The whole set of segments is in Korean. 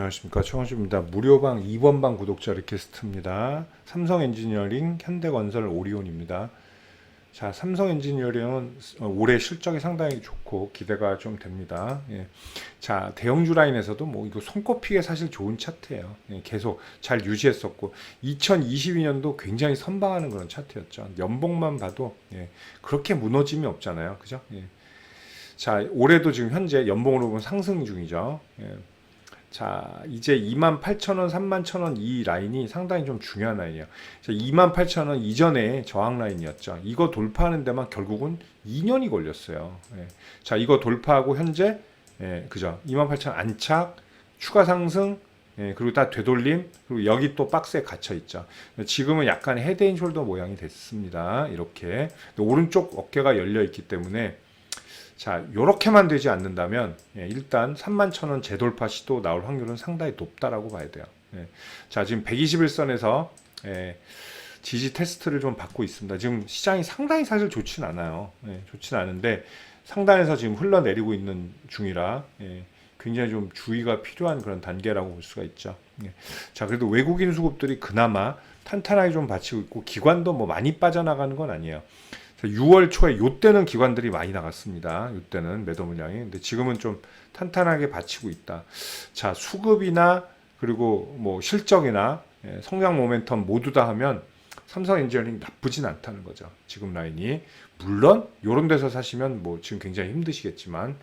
안녕하십니까 최원수입니다. 무료방 2번 방 구독자 리퀘스트입니다. 삼성 엔지니어링, 현대건설, 오리온입니다. 자, 삼성 엔지니어링은 올해 실적이 상당히 좋고 기대가 좀 됩니다. 예. 자, 대형주 라인에서도 뭐 이거 손꼽히게 사실 좋은 차트예요. 예, 계속 잘 유지했었고 2022년도 굉장히 선방하는 그런 차트였죠. 연봉만 봐도 예, 그렇게 무너짐이 없잖아요. 그죠? 예. 자, 올해도 지금 현재 연봉으로 보면 상승 중이죠. 예. 자, 이제 28,000원, 31,000원 이 라인이 상당히 좀 중요한 라인이에요. 28,000원 이전에 저항 라인이었죠. 이거 돌파하는 데만 결국은 2년이 걸렸어요. 예. 자, 이거 돌파하고 현재 예, 그죠? 28,000원 안착, 추가 상승, 예, 그리고 다 되돌림, 그리고 여기 또 박스에 갇혀 있죠. 지금은 약간 헤드앤숄더 모양이 됐습니다. 이렇게 오른쪽 어깨가 열려 있기 때문에 자, 요렇게만 되지 않는다면 예, 일단 31,000원 재돌파 시도 나올 확률은 상당히 높다라고 봐야 돼요. 예. 자, 지금 121선에서 예, 지지 테스트를 좀 받고 있습니다. 지금 시장이 상당히 사실 좋진 않아요. 예, 좋진 않은데 상단에서 지금 흘러내리고 있는 중이라 예, 굉장히 좀 주의가 필요한 그런 단계라고 볼 수가 있죠. 예. 자, 그래도 외국인 수급들이 그나마 탄탄하게 좀 받치고 있고 기관도 뭐 많이 빠져나가는 건 아니에요. 6월 초에 요때는 기관들이 많이 나갔습니다. 요때는 매도 물량이. 근데 지금은 좀 탄탄하게 받치고 있다. 자, 수급이나 그리고 뭐 실적이나 예, 성장 모멘텀 모두 다 하면 삼성 엔지니어링 나쁘진 않다는 거죠. 지금 라인이. 물론 요런 데서 사시면 뭐 지금 굉장히 힘드시겠지만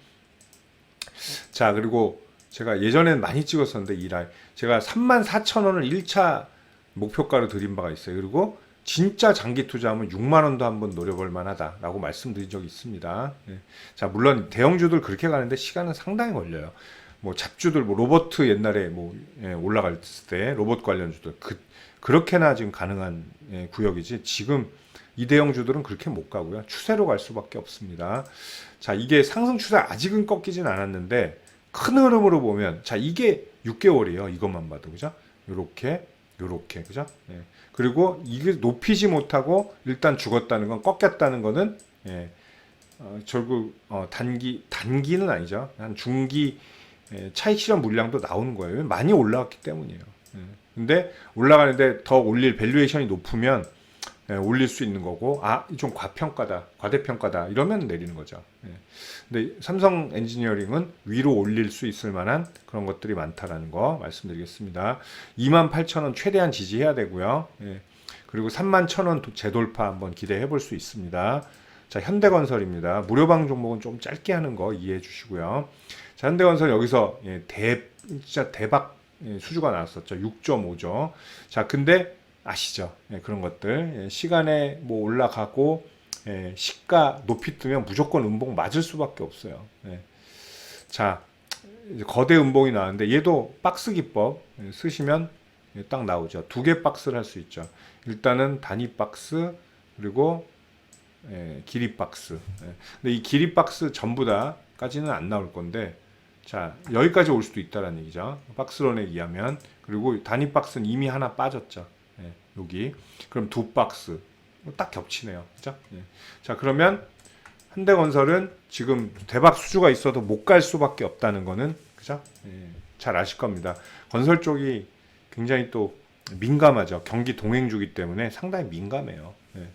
자, 그리고 제가 예전에는 많이 찍었었는데 이 라인 제가 34,000원을 1차 목표가로 드린 바가 있어요. 그리고 진짜 장기 투자하면 6만 원도 한번 노려볼 만하다라고 말씀드린 적이 있습니다. 예. 자 물론 대형주들 그렇게 가는데 시간은 상당히 걸려요. 뭐 잡주들 뭐 로버트 옛날에 뭐 예, 올라갈 때 로봇 관련주들 그 그렇게나 지금 가능한 예, 구역이지 지금 이 대형주들은 그렇게 못 가고요. 추세로 갈 수밖에 없습니다. 자 이게 상승 추세 아직은 꺾이진 않았는데 큰 흐름으로 보면 자 이게 6개월이에요. 이것만 봐도 그죠? 요렇게 요렇게 그죠? 예. 그리고 이게 높이지 못하고 일단 죽었다는 건 꺾였다는 거는 예. 어, 결국 어, 단기 단기는 아니죠. 한 중기 예, 차익 실현 물량도 나오는 거예요. 많이 올라왔기 때문이에요. 예. 근데 올라가는데 더 올릴 밸류에이션이 높으면 예, 올릴 수 있는 거고 아 좀 과평가다 과대평가다 이러면 내리는 거죠. 예. 근데 삼성 엔지니어링은 위로 올릴 수 있을 만한 그런 것들이 많다라는 거 말씀드리겠습니다. 28,000원 최대한 지지해야 되고요. 예. 그리고 31,000원 재돌파 한번 기대해 볼 수 있습니다. 자, 현대건설입니다. 무료방 종목은 좀 짧게 하는 거 이해해 주시고요. 자, 현대건설 여기서 예, 대 진짜 대박 예, 수주가 나왔었죠. 6.5조. 자, 근데 아시죠? 예, 그런 것들 예, 시간에 뭐 올라가고 예, 시가 높이 뜨면 무조건 음봉 맞을 수밖에 없어요. 예. 자 거대 음봉이 나왔는데 얘도 박스 기법 예, 쓰시면 예, 딱 나오죠. 두 개 박스를 할 수 있죠. 일단은 단위 박스 그리고 예, 길이 박스. 예. 근데 이 길이 박스 전부 다까지는 안 나올 건데 자 여기까지 올 수도 있다라는 얘기죠. 박스론에 의하면 그리고 단위 박스는 이미 하나 빠졌죠. 예, 여기 그럼 두 박스 딱 겹치네요. 그죠? 예. 자 그러면 현대건설은 지금 대박 수주가 있어도 못 갈 수밖에 없다는 거는 그죠? 예, 잘 아실 겁니다. 건설 쪽이 굉장히 또 민감하죠. 경기 동행주기 때문에 상당히 민감해요. 예.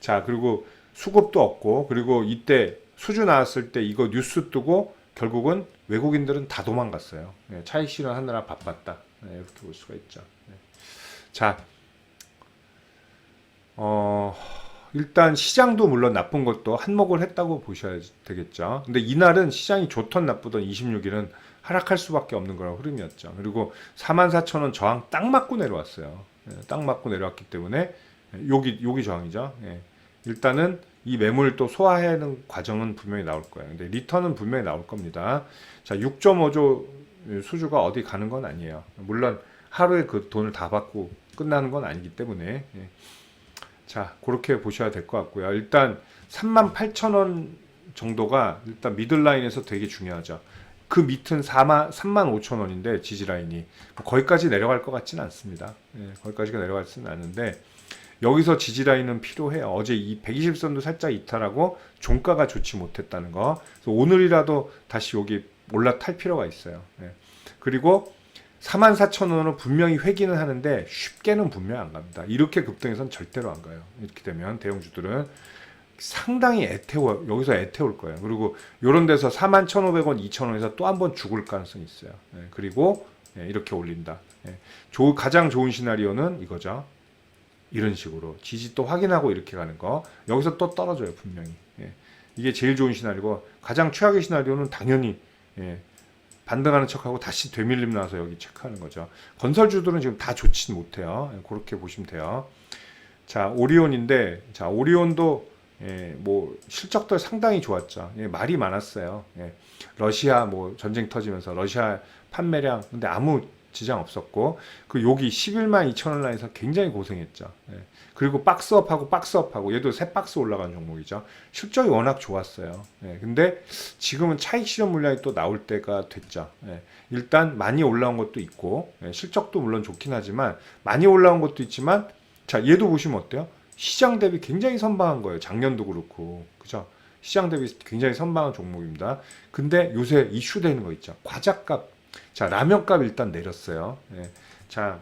자 그리고 수급도 없고 그리고 이때 수주 나왔을 때 이거 뉴스 뜨고 결국은 외국인들은 다 도망갔어요. 예, 차익 실현하느라 바빴다. 예, 이렇게 볼 수가 있죠. 예. 자, 어, 일단 시장도 물론 나쁜 것도 한몫을 했다고 보셔야 되겠죠. 근데 이날은 시장이 좋던 나쁘던 26일은 하락할 수밖에 없는 그런 흐름이었죠. 그리고 44,000원 저항 딱 맞고 내려왔어요. 예, 딱 맞고 내려왔기 때문에 여기 여기 저항이죠. 예. 일단은 이 매물 또 소화해야 하는 과정은 분명히 나올 거예요. 근데 리턴은 분명히 나올 겁니다. 자, 6.5조 수주가 어디 가는 건 아니에요. 물론 하루에 그 돈을 다 받고 끝나는 건 아니기 때문에 예. 자 그렇게 보셔야 될 것 같고요. 일단 38,000원 정도가 일단 미들라인에서 되게 중요하죠. 그 밑은 4만 3만 5천 원인데 지지 라인이 뭐 거기까지 내려갈 것 같지는 않습니다. 예, 거기까지가 내려갈지는 않은데 여기서 지지 라인은 필요해요. 어제 이 120선도 살짝 이탈하고 종가가 좋지 못했다는 거. 오늘이라도 다시 여기 올라탈 필요가 있어요. 예. 그리고 4만 4천 원은 분명히 회기는 하는데 쉽게는 분명히 안 갑니다. 이렇게 급등해서는 절대로 안 가요. 이렇게 되면 대형주들은 상당히 애태워 여기서 애태울 거예요. 그리고 이런 데서 4만 1,500원, 2,000원에서 또 한 번 죽을 가능성이 있어요. 예, 그리고 예, 이렇게 올린다. 예, 조- 가장 좋은 시나리오는 이거죠. 이런 식으로 지지 또 확인하고 이렇게 가는 거. 여기서 또 떨어져요 분명히. 예, 이게 제일 좋은 시나리오고 가장 최악의 시나리오는 당연히 예, 반등하는 척하고 다시 되밀림 나서 여기 체크하는 거죠. 건설주들은 지금 다 좋진 못해요. 예, 그렇게 보시면 돼요. 자 오리온인데 자 오리온도 예, 뭐 실적들 상당히 좋았죠. 예, 말이 많았어요. 예, 러시아 뭐 전쟁 터지면서 러시아 판매량 근데 아무 지장 없었고 그 여기 11만 2천 원 라인에서 굉장히 고생했죠. 예, 그리고 박스업하고 박스업하고 얘도 세 박스 올라간 종목이죠. 실적이 워낙 좋았어요. 예, 근데 지금은 차익 실현 물량이 또 나올 때가 됐죠. 예, 일단 많이 올라온 것도 있고 예, 실적도 물론 좋긴 하지만 많이 올라온 것도 있지만 자 얘도 보시면 어때요? 시장 대비 굉장히 선방한 거예요. 작년도 그렇고 그죠? 시장 대비 굉장히 선방한 종목입니다. 근데 요새 이슈되는 거 있죠. 과자값. 자 라면값 일단 내렸어요. 예. 자.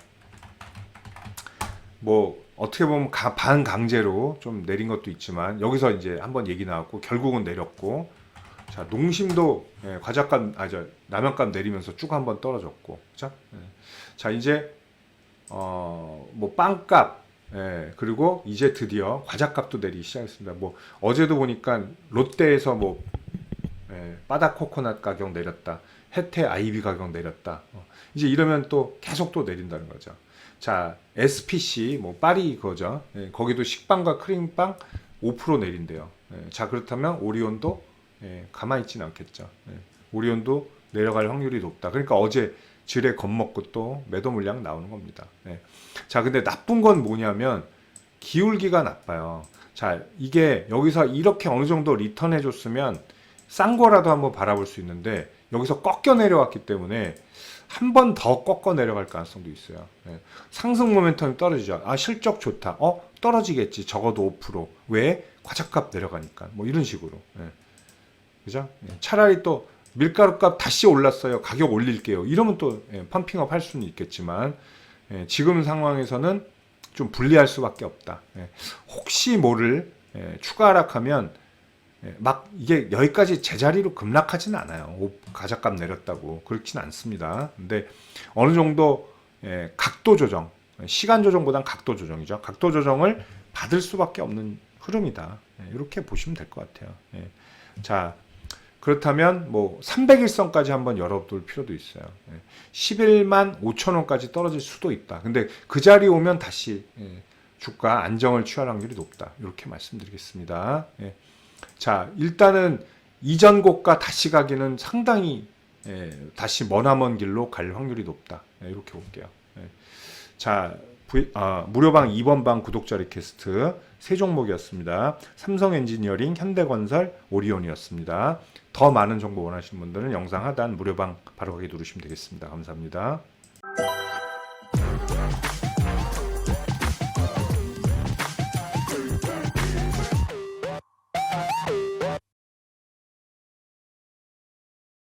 뭐 어떻게 보면 가- 반강제로 좀 내린 것도 있지만 여기서 이제 한번 얘기 나왔고 결국은 내렸고 자 농심도 예, 과자값 아저 라면값 내리면서 쭉 한번 떨어졌고 그죠? 예. 자 이제 어 뭐 빵값 예, 그리고 이제 드디어 과자값도 내리기 시작했습니다. 뭐 어제도 보니까 롯데에서 뭐 예, 바다 코코넛 가격 내렸다. 혜태 아이비 가격 내렸다. 어, 이제 이러면 또 계속 또 내린다는 거죠. 자, SPC 뭐 파리 거죠. 예, 거기도 식빵과 크림빵 5% 내린대요. 예, 자, 그렇다면 오리온도 예, 가만히 있지는 않겠죠. 예, 오리온도 내려갈 확률이 높다. 그러니까 어제 지뢰 겁먹고 또 매도 물량 나오는 겁니다. 예. 자, 근데 나쁜 건 뭐냐면 기울기가 나빠요. 자, 이게 여기서 이렇게 어느 정도 리턴 해줬으면 싼 거라도 한번 바라볼 수 있는데 여기서 꺾여 내려왔기 때문에 한 번 더 꺾어 내려갈 가능성도 있어요. 예. 상승 모멘텀이 떨어지죠. 아 실적 좋다. 어 떨어지겠지. 적어도 5%. 왜? 과자값 내려가니까. 뭐 이런 식으로. 예. 그죠? 예. 차라리 또 밀가루값 다시 올랐어요. 가격 올릴게요. 이러면 또 예, 펌핑업 할 수는 있겠지만 예, 지금 상황에서는 좀 불리할 수밖에 없다. 예. 혹시 모를 예, 추가 하락하면 예, 막 이게 여기까지 제자리로 급락하지는 않아요. 오, 가자값 내렸다고 그렇진 않습니다. 근데 어느 정도 예, 각도 조정, 시간 조정보단 각도 조정이죠. 각도 조정을 받을 수밖에 없는 흐름이다. 예, 이렇게 보시면 될 것 같아요. 예. 자 그렇다면 뭐 300일선까지 한번 열어둘 필요도 있어요. 예. 11만 5천 원까지 떨어질 수도 있다. 근데 그 자리 오면 다시 예, 주가 안정을 취할 확률이 높다. 이렇게 말씀드리겠습니다. 예. 자, 일단은 이전 고가 다시 가기는 상당히 예, 다시 머나먼 길로 갈 확률이 높다. 예, 이렇게 볼게요. 예. 자, V- 아, 무료방 2번 방 구독자 리퀘스트 세 종목이었습니다. 삼성 엔지니어링, 현대건설, 오리온이었습니다. 더 많은 정보 원하시는 분들은 영상 하단 무료방 바로 가기 누르시면 되겠습니다. 감사합니다.